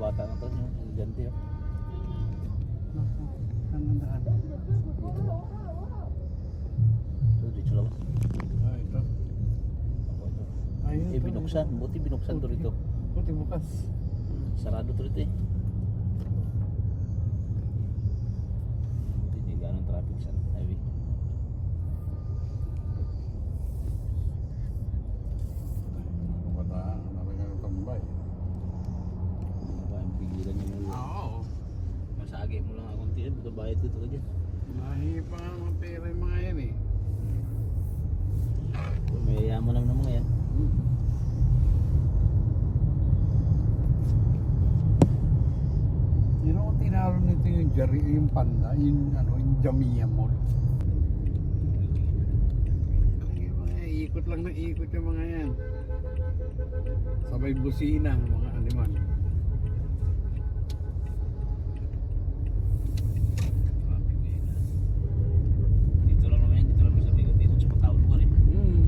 bata na to, oh. Naku, anong daan? Dito? Ito, dito lang. Ah, ito. Ayun. Eh, binuksan. Buti binuksan to rito. Buti bukas. Sarado to rito eh. Lang akong tiyan, buto bayad ko ito dyan. Lahi pa nga mga pera yung mga yan eh. May yaman naman ng mga yan. Yun ako tinalo nito yung Jari, yung panda, yung ano, yung Jamia Mall. Yung mga ikot lang na ikot yung mga yan. Sabay busina, mga animal. Traffic na yun. Dito lang naman yan, dito lang sa bigot ikot sa patawad ko rin. Hmm.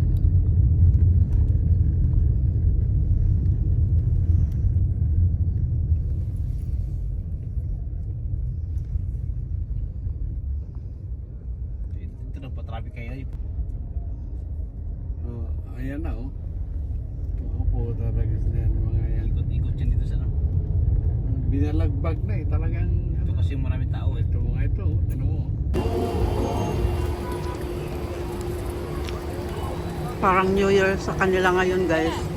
Dito, dito lang pa traffic kayo. Oh, ayan na oh. Oo po talaga sila yung mga yan. Ikot-ikot yan dito sa ano. Binalagbag na eh, talagang Ito ano. kasi maraming tao eh. Ito mga ito, oh. Tignan mo. oh. Parang New Year sa kanila ngayon guys.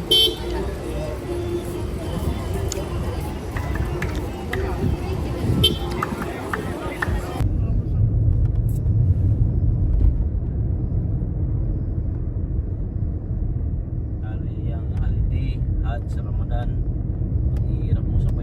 Hajj sa Ramadan. Ang hirap mo sa bayan.